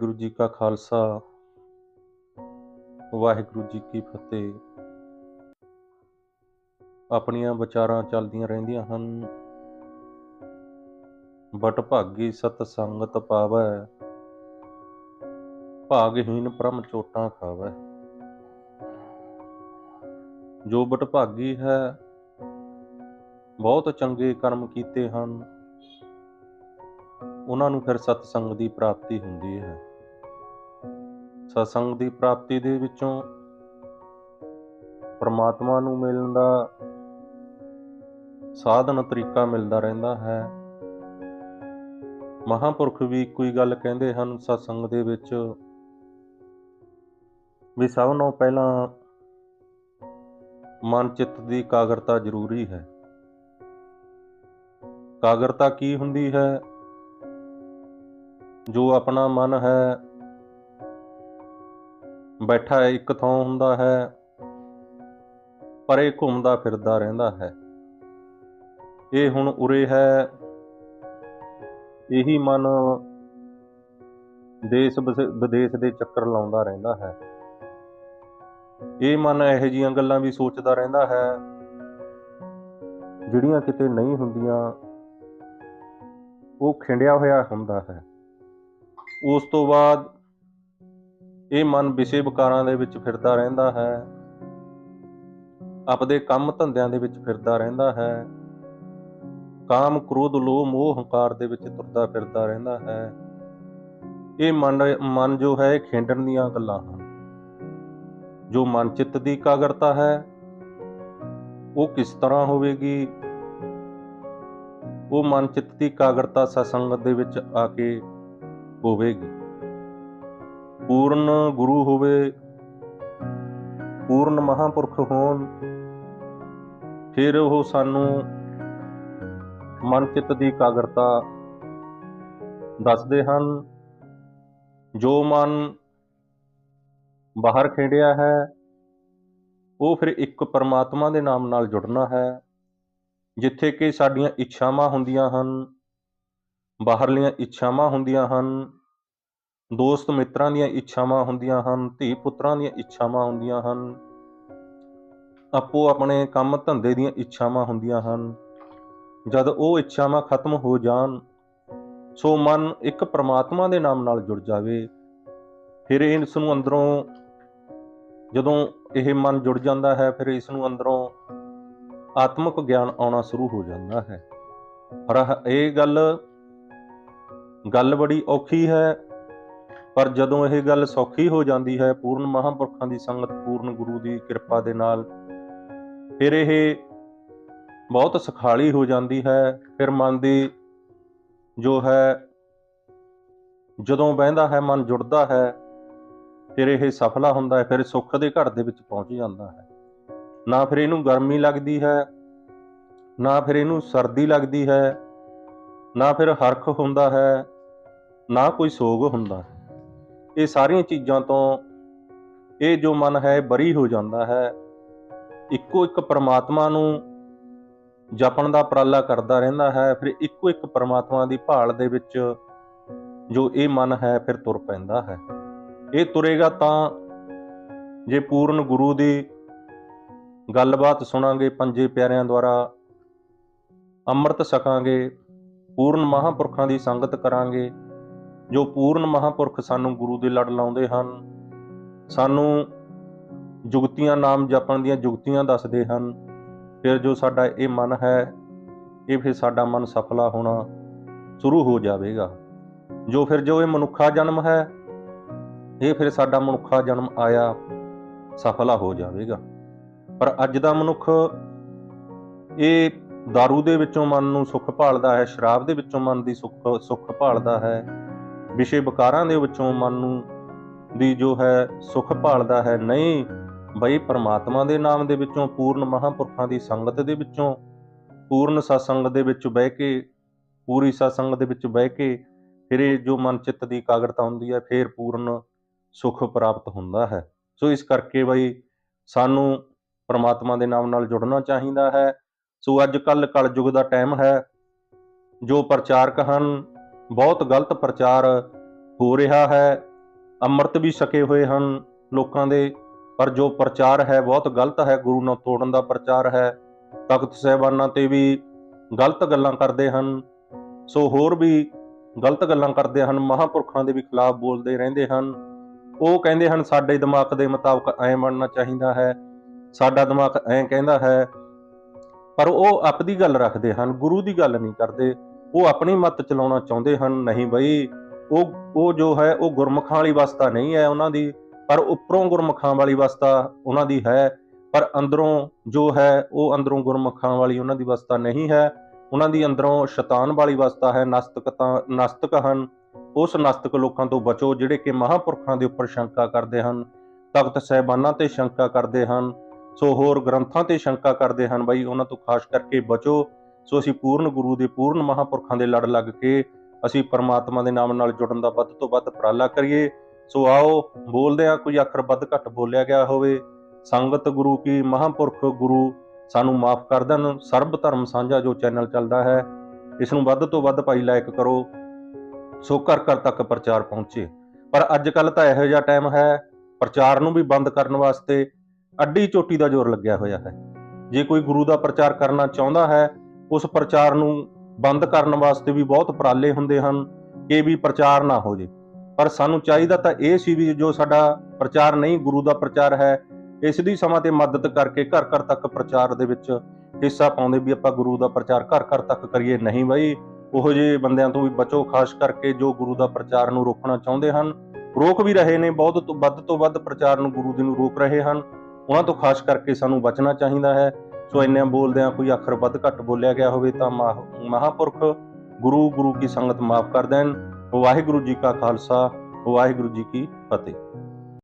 ਵਾਹਿਗੁਰੂ ਜੀ ਕਾ ਖਾਲਸਾ, ਵਾਹਿਗੁਰੂ ਜੀ ਕੀ ਫਤਿਹ। ਆਪਣੀਆਂ ਵਿਚਾਰਾਂ ਚੱਲਦੀਆਂ ਰਹਿੰਦੀਆਂ ਹਨ। ਬਟ ਭਾਗੀ ਸਤ ਸੰਗਤ ਪਾਵੈ ਭਾਗਹੀਨ ਪਰਮ ਚੋਟਾਂ ਖਾਵੈ। ਜੋ ਬਟ ਭਾਗੀ ਹੈ, ਬਹੁਤ ਚੰਗੇ ਕਰਮ ਕੀਤੇ ਹਨ। ਉਹਨਾਂ ਨੂੰ ਫਿਰ ਸਤਸੰਗ ਦੀ ਪ੍ਰਾਪਤੀ ਹੁੰਦੀ ਹੈ। ਸਤਸੰਗ ਦੀ ਪ੍ਰਾਪਤੀ ਦੇ ਵਿੱਚੋਂ ਪਰਮਾਤਮਾ ਨੂੰ ਮਿਲਣ ਦਾ ਸਾਧਨ ਤਰੀਕਾ ਮਿਲਦਾ ਰਹਿੰਦਾ ਹੈ। ਮਹਾਪੁਰਖ ਵੀ ਕੋਈ ਗੱਲ ਕਹਿੰਦੇ ਹਨ, ਸਤਸੰਗ ਦੇ ਵਿੱਚ ਵੀ ਸਭ ਤੋਂ ਪਹਿਲਾਂ ਮਨ ਚਿੱਤ ਦੀ ਕਾਗਰਤਾ ਜ਼ਰੂਰੀ ਹੈ। ਕਾਗਰਤਾ ਕੀ ਹੁੰਦੀ ਹੈ? ਜੋ ਆਪਣਾ ਮਨ ਹੈ ਬੈਠਾ ਇੱਕ ਥਾਂ ਹੁੰਦਾ ਹੈ, ਪਰੇ ਘੁੰਮਦਾ ਫਿਰਦਾ ਰਹਿੰਦਾ ਹੈ। ਇਹ ਹੁਣ ਉਰੇ ਹੈ। ਇਹੀ ਮਨ ਦੇਸ਼ ਵਿਦੇਸ਼ ਦੇ ਚੱਕਰ ਲਾਉਂਦਾ ਰਹਿੰਦਾ ਹੈ। ਇਹ ਮਨ ਇਹੋ ਜੀਆਂ ਗੱਲਾਂ ਵੀ ਸੋਚਦਾ ਰਹਿੰਦਾ ਹੈ, ਜਿਹੜੀਆਂ ਕਿਤੇ ਨਹੀਂ ਹੁੰਦੀਆਂ। ਉਹ ਖਿੰਡਿਆ ਹੋਇਆ ਹੁੰਦਾ ਹੈ। ਉਸ ਤੋਂ ਬਾਅਦ ਇਹ ਮਨ ਵਿਸ਼ੇ ਵਿਕਾਰਾਂ ਦੇ ਵਿੱਚ ਫਿਰਦਾ ਰਹਿੰਦਾ ਹੈ। ਆਪਦੇ ਕੰਮ ਧੰਦਿਆਂ ਦੇ ਵਿੱਚ ਫਿਰਦਾ ਰਹਿੰਦਾ ਹੈ। ਕਾਮ, ਕ੍ਰੋਧ, ਲੋਭ, ਮੋਹ, ਹੰਕਾਰ ਦੇ ਵਿੱਚ ਤੁਰਦਾ ਫਿਰਦਾ ਰਹਿੰਦਾ ਹੈ। ਇਹ ਮਨ ਮਨ ਜੋ ਹੈ, ਇਹ ਖੇਡਣ ਦੀਆਂ ਗੱਲਾਂ ਹਨ। ਜੋ ਮਨ ਚਿੱਤ ਦੀ ਕਾਗਰਤਾ ਹੈ, ਉਹ ਕਿਸ ਤਰ੍ਹਾਂ ਹੋਵੇਗੀ? ਉਹ ਮਨ ਚਿੱਤ ਦੀ ਕਾਗਰਤਾ ਸਤਸੰਗਤ ਦੇ ਵਿੱਚ ਆ ਕੇ ਹੋਵੇਗੀ। ਪੂਰਨ ਗੁਰੂ ਹੋਵੇ, ਪੂਰਨ ਮਹਾਪੁਰਖ ਹੋਣ, ਫਿਰ ਉਹ ਸਾਨੂੰ ਮਨ ਚਿੱਤ ਦੀ ਕਾਗਰਤਾ ਦੱਸਦੇ ਹਨ। ਜੋ ਮਨ ਬਾਹਰ ਖੇਡਿਆ ਹੈ, ਉਹ ਫਿਰ ਇੱਕ ਪਰਮਾਤਮਾ ਦੇ ਨਾਮ ਨਾਲ ਜੁੜਨਾ ਹੈ, ਜਿੱਥੇ ਕਿ ਸਾਡੀਆਂ ਇੱਛਾਵਾਂ ਹੁੰਦੀਆਂ ਹਨ, ਬਾਹਰਲੀਆਂ ਇੱਛਾਵਾਂ ਹੁੰਦੀਆਂ ਹਨ। ਦੋਸਤ ਮਿੱਤਰਾਂ ਦੀਆਂ ਇੱਛਾਵਾਂ ਹੁੰਦੀਆਂ ਹਨ, ਧੀ ਪੁੱਤਰਾਂ ਦੀਆਂ ਇੱਛਾਵਾਂ ਹੁੰਦੀਆਂ ਹਨ। ਆਪੋ ਆਪਣੇ ਕੰਮ ਧੰਦੇ ਦੀਆਂ ਇੱਛਾਵਾਂ ਹੁੰਦੀਆਂ ਹਨ। ਜਦ ਉਹ ਇੱਛਾਵਾਂ ਖਤਮ ਹੋ ਜਾਣ, ਸੋ ਮਨ ਇੱਕ ਪ੍ਰਮਾਤਮਾ ਦੇ ਨਾਮ ਨਾਲ ਜੁੜ ਜਾਵੇ। ਫਿਰ ਇਸ ਨੂੰ ਅੰਦਰੋਂ ਜਦੋਂ ਇਹ ਮਨ ਜੁੜ ਜਾਂਦਾ ਹੈ, ਫਿਰ ਇਸ ਨੂੰ ਅੰਦਰੋਂ ਆਤਮਿਕ ਗਿਆਨ ਆਉਣਾ ਸ਼ੁਰੂ ਹੋ ਜਾਂਦਾ ਹੈ। ਪਰ ਇਹ ਗੱਲ ਗੱਲ ਬੜੀ ਔਖੀ ਹੈ। ਪਰ ਜਦੋਂ ਇਹ ਗੱਲ ਸੌਖੀ ਹੋ ਜਾਂਦੀ ਹੈ, ਪੂਰਨ ਮਹਾਂਪੁਰਖਾਂ ਦੀ ਸੰਗਤ ਪੂਰਨ ਗੁਰੂ ਦੀ ਕਿਰਪਾ ਦੇ ਨਾਲ ਫਿਰ ਇਹ ਬਹੁਤ ਸਖਾਲੀ ਹੋ ਜਾਂਦੀ ਹੈ, ਫਿਰ ਮਨ ਦੀ ਜੋ ਹੈ, ਜਦੋਂ ਬਹਿੰਦਾ ਹੈ, ਮਨ ਜੁੜਦਾ ਹੈ, ਫਿਰ ਇਹ ਸਫਲਾ ਹੁੰਦਾ ਹੈ, ਫਿਰ ਸੁੱਖ ਦੇ ਘਰ ਦੇ ਵਿੱਚ ਪਹੁੰਚ ਜਾਂਦਾ ਹੈ। ਨਾ ਫਿਰ ਇਹਨੂੰ ਗਰਮੀ ਲੱਗਦੀ ਹੈ, ਨਾ ਫਿਰ ਇਹਨੂੰ ਸਰਦੀ ਲੱਗਦੀ ਹੈ, ਨਾ ਫਿਰ ਹਰਖ ਹੁੰਦਾ ਹੈ, ਨਾ ਕੋਈ ਸੋਗ ਹੁੰਦਾ ਹੈ। ਇਹ ਸਾਰੀਆਂ ਚੀਜ਼ਾਂ ਤੋਂ ਇਹ ਜੋ ਮਨ ਹੈ ਬਰੀ ਹੋ ਜਾਂਦਾ ਹੈ। ਇੱਕੋ ਇੱਕ ਪਰਮਾਤਮਾ ਨੂੰ ਜਪਣ ਦਾ ਪ੍ਰਾਲਾ ਕਰਦਾ ਰਹਿੰਦਾ ਹੈ, ਫਿਰ ਇੱਕੋ ਇੱਕ ਪਰਮਾਤਮਾ ਦੀ ਭਾਲ ਦੇ ਵਿੱਚ ਜੋ ਇਹ ਮਨ ਹੈ, ਫਿਰ ਤੁਰ ਪੈਂਦਾ ਹੈ। ਇਹ ਤੁਰੇਗਾ ਤਾਂ ਜੇ ਪੂਰਨ ਗੁਰੂ ਦੀ ਗੱਲਬਾਤ ਸੁਣਾਂਗੇ, ਪੰਜੇ ਪਿਆਰਿਆਂ ਦੁਆਰਾ ਅੰਮ੍ਰਿਤ ਸਕਾਂਗੇ ਪੂਰਨ ਮਹਾਪੁਰਖਾਂ ਦੀ ਸੰਗਤ ਕਰਾਂਗੇ ਜੋ ਪੂਰਨ ਮਹਾਪੁਰਖ ਸਾਨੂੰ ਗੁਰੂ ਦੇ ਲੜ ਲਾਉਂਦੇ ਹਨ, ਸਾਨੂੰ ਜੁਗਤੀਆਂ ਨਾਮ ਜਪਣ ਦੀਆਂ ਜੁਗਤੀਆਂ ਦੱਸਦੇ ਹਨ, ਫਿਰ ਜੋ ਸਾਡਾ ਇਹ ਮਨ ਹੈ, ਇਹ ਫਿਰ ਸਾਡਾ ਮਨ ਸਫਲਾ ਹੋਣਾ ਸ਼ੁਰੂ ਹੋ ਜਾਵੇਗਾ। ਜੋ ਫਿਰ ਜੋ ਇਹ ਮਨੁੱਖਾ ਜਨਮ ਹੈ, ਇਹ ਫਿਰ ਸਾਡਾ ਮਨੁੱਖਾ ਜਨਮ ਆਇਆ ਸਫਲਾ ਹੋ ਜਾਵੇਗਾ। ਪਰ ਅੱਜ ਦਾ ਮਨੁੱਖ ਇਹ दारू ਦੇ ਵਿੱਚੋਂ ਮਨ ਨੂੰ ਸੁੱਖ ਭਾਲਦਾ ਹੈ, ਸ਼ਰਾਬ ਦੇ ਵਿੱਚੋਂ ਮਨ ਦੀ ਸੁੱਖ ਸੁੱਖ ਭਾਲਦਾ ਹੈ ਵਿਸ਼ੇ ਵਿਕਾਰਾਂ ਦੇ ਵਿੱਚੋਂ ਮਨ ਨੂੰ ਦੀ ਜੋ ਹੈ ਸੁੱਖ ਭਾਲਦਾ ਹੈ, ਨਹੀਂ, ਬਈ ਪਰਮਾਤਮਾ ਦੇ ਨਾਮ ਦੇ ਵਿੱਚੋਂ, ਪੂਰਨ ਮਹਾਂਪੁਰਖਾਂ ਦੀ ਸੰਗਤ ਦੇ ਵਿੱਚੋਂ, ਪੂਰਨ ਸਤਸੰਗ ਦੇ ਵਿੱਚ ਬਹਿ ਕੇ, ਪੂਰੀ ਸਤਸੰਗ ਦੇ ਵਿੱਚ ਬਹਿ ਕੇ, ਫਿਰ ਇਹ ਜੋ ਮਨ ਚਿੱਤ ਦੀ ਕਾਗਰਤਾ ਹੁੰਦੀ ਹੈ, ਫਿਰ ਪੂਰਨ ਸੁੱਖ ਪ੍ਰਾਪਤ ਹੁੰਦਾ ਹੈ। ਸੋ ਇਸ ਕਰਕੇ ਬਈ ਸਾਨੂੰ ਪਰਮਾਤਮਾ ਦੇ ਨਾਮ ਨਾਲ ਜੁੜਨਾ ਚਾਹੀਦਾ ਹੈ। ਸੋ ਅੱਜ ਕੱਲ ਕਲਯੁਗ ਦਾ ਟਾਈਮ ਹੈ, ਜੋ ਪ੍ਰਚਾਰਕ ਹਨ ਬਹੁਤ ਗਲਤ ਪ੍ਰਚਾਰ ਹੋ ਰਿਹਾ ਹੈ। ਅੰਮ੍ਰਿਤ ਵੀ ਛਕੇ ਹੋਏ ਹਨ ਲੋਕਾਂ ਦੇ, ਪਰ ਜੋ ਪ੍ਰਚਾਰ ਹੈ, ਬਹੁਤ ਗਲਤ ਹੈ। ਗੁਰੂ ਨੂੰ ਤੋੜਨ ਦਾ ਪ੍ਰਚਾਰ ਹੈ। ਤਖਤ ਸਾਹਿਬਾਨਾਂ ਤੇ ਵੀ ਗਲਤ ਗੱਲਾਂ ਕਰਦੇ ਹਨ। ਸੋ ਹੋਰ ਵੀ ਗਲਤ ਗੱਲਾਂ ਕਰਦੇ ਹਨ। ਮਹਾਪੁਰਖਾਂ ਦੇ ਵੀ ਖਿਲਾਫ ਬੋਲਦੇ ਰਹਿੰਦੇ ਹਨ। ਉਹ ਕਹਿੰਦੇ ਹਨ, ਸਾਡੇ ਦਿਮਾਗ ਦੇ ਮੁਤਾਬਕ ਐਂ ਬਣਨਾ ਚਾਹੀਦਾ ਹੈ। ਸਾਡਾ ਦਿਮਾਗ ਐਂ ਕਹਿੰਦਾ ਹੈ। ਪਰ ਉਹ ਆਪਦੀ ਗੱਲ ਰੱਖਦੇ ਹਨ। ਗੁਰੂ ਦੀ ਗੱਲ ਨਹੀਂ ਕਰਦੇ। ਉਹ ਆਪਣੀ ਮੱਤ ਚਲਾਉਣਾ ਚਾਹੁੰਦੇ ਹਨ, ਨਹੀਂ ਬਈ। ਉਹ ਉਹ ਜੋ ਹੈ, ਉਹ ਗੁਰਮੁਖਾਂ ਵਾਲੀ ਅਵਸਥਾ ਨਹੀਂ ਹੈ ਉਹਨਾਂ ਦੀ, ਪਰ ਉੱਪਰੋਂ ਗੁਰਮੁਖਾਂ ਵਾਲੀ ਅਵਸਥਾ ਉਹਨਾਂ ਦੀ ਹੈ। ਪਰ ਅੰਦਰੋਂ ਜੋ ਹੈ, ਉਹ ਅੰਦਰੋਂ ਗੁਰਮੁਖਾਂ ਵਾਲੀ ਉਹਨਾਂ ਦੀ ਅਵਸਥਾ ਨਹੀਂ ਹੈ। ਉਹਨਾਂ ਦੀ ਅੰਦਰੋਂ ਸ਼ੈਤਾਨ ਵਾਲੀ ਅਵਸਥਾ ਹੈ, ਨਸਤਕਤਾ, ਨਸਤਕ ਹਨ। ਉਸ ਨਸਤਕ ਲੋਕਾਂ ਤੋਂ ਬਚੋ ਜਿਹੜੇ ਕਿ ਮਹਾਪੁਰਖਾਂ ਦੇ ਉੱਪਰ ਸ਼ੰਕਾ ਕਰਦੇ ਹਨ। ਤਖਤ ਸਹਿਬਾਨਾਂ ਤੇ ਸ਼ੰਕਾ ਕਰਦੇ ਹਨ। ਸੋ ਹੋਰ ਗ੍ਰੰਥਾਂ ਤੇ ਸ਼ੰਕਾ ਕਰਦੇ ਹਨ। ਬਈ ਉਹਨਾਂ ਤੋਂ ਖਾਸ ਕਰਕੇ ਬਚੋ। ਸੋ ਅਸੀਂ ਪੂਰਨ ਗੁਰੂ ਦੇ ਪੂਰਨ ਮਹਾਪੁਰਖਾਂ ਦੇ ਲੜ ਲੱਗ ਕੇ ਅਸੀਂ ਪਰਮਾਤਮਾ ਦੇ ਨਾਮ ਨਾਲ ਜੁੜਨ ਦਾ ਵੱਧ ਤੋਂ ਵੱਧ ਉਪਰਾਲਾ ਕਰੀਏ। ਸੋ ਆਓ, ਬੋਲਦੇ ਆ ਕੋਈ ਅੱਖਰ ਵੱਧ ਘੱਟ ਬੋਲਿਆ ਗਿਆ ਹੋਵੇ। ਸੰਗਤ ਗੁਰੂ ਕੀ ਮਹਾਪੁਰਖ ਗੁਰੂ, ਸਾਨੂੰ ਮਾਫ ਕਰ ਦੇਣ। ਸਰਬ ਧਰਮ ਸਾਂਝਾ ਜੋ ਚੈਨਲ ਚੱਲਦਾ ਹੈ, ਇਸ ਨੂੰ ਵੱਧ ਤੋਂ ਵੱਧ ਭਾਈ ਲਾਇਕ ਕਰੋ। ਸੋ ਘਰ ਘਰ ਤੱਕ ਪ੍ਰਚਾਰ ਪਹੁੰਚੇ। ਪਰ ਅੱਜ ਕੱਲ ਤਾਂ ਇਹੋ ਜਿਹਾ ਟਾਈਮ ਹੈ, ਪ੍ਰਚਾਰ ਨੂੰ ਵੀ ਬੰਦ ਕਰਨ ਵਾਸਤੇ ਅੱਡੀ ਚੋਟੀ ਦਾ ਜ਼ੋਰ ਲੱਗਿਆ ਹੋਇਆ ਹੈ। ਜੇ ਕੋਈ ਗੁਰੂ ਦਾ ਪ੍ਰਚਾਰ ਕਰਨਾ ਚਾਹੁੰਦਾ ਹੈ ਉਸ ਪ੍ਰਚਾਰ ਨੂੰ ਬੰਦ ਕਰਨ ਵਾਸਤੇ ਵੀ ਬਹੁਤ ਉਪਰਾਲੇ ਹੁੰਦੇ ਹਨ ਕਿ ਵੀ ਪ੍ਰਚਾਰ ਨਾ ਹੋ ਜੇ। ਪਰ ਸਾਨੂੰ ਚਾਹੀਦਾ ਤਾਂ ਇਹ ਸੀ ਵੀ ਜੋ ਸਾਡਾ ਪ੍ਰਚਾਰ ਨਹੀਂ, ਗੁਰੂ ਦਾ ਪ੍ਰਚਾਰ ਹੈ, ਇਸ ਦੀ ਸਮਾਂ ਤੇ ਮਦਦ ਕਰਕੇ ਘਰ ਘਰ ਤੱਕ ਪ੍ਰਚਾਰ ਦੇ ਵਿੱਚ ਹਿੱਸਾ ਪਾਉਂਦੇ ਵੀ ਆਪਾਂ ਗੁਰੂ ਦਾ ਪ੍ਰਚਾਰ ਘਰ ਘਰ ਤੱਕ ਕਰੀਏ, ਨਹੀਂ ਬਈ, ਉਹੋ ਜਿਹੇ ਬੰਦਿਆਂ ਤੋਂ ਵੀ ਬਚੋ, ਖਾਸ ਕਰਕੇ ਜੋ ਗੁਰੂ ਦਾ ਪ੍ਰਚਾਰ ਨੂੰ ਰੋਕਣਾ ਚਾਹੁੰਦੇ ਹਨ। ਰੋਕ ਵੀ ਰਹੇ ਨੇ, ਬਹੁਤ ਤੋਂ ਵੱਧ ਤੋਂ ਵੱਧ ਪ੍ਰਚਾਰ ਨੂੰ ਗੁਰੂ ਦੇ ਨੂੰ ਰੋਕ ਰਹੇ ਹਨ। ਉਹਨਾਂ ਤੋਂ ਖਾਸ ਕਰਕੇ ਸਾਨੂੰ ਬਚਣਾ ਚਾਹੀਦਾ ਹੈ। ਸੋ ਇੰਨੇ ਬੋਲਦਿਆਂ ਕੋਈ ਅੱਖਰ ਵੱਧ ਘੱਟ ਬੋਲਿਆ ਗਿਆ ਹੋਵੇ ਤਾਂ ਮਹਾ- ਮਹਾਪੁਰਖ ਗੁਰੂ ਗੁਰੂ ਕੀ ਸੰਗਤ ਮਾਫ ਕਰ ਦੇਣ। ਵਾਹਿਗੁਰੂ ਜੀ ਕਾ ਖਾਲਸਾ, ਵਾਹਿਗੁਰੂ ਜੀ ਕੀ ਫਤਿਹ।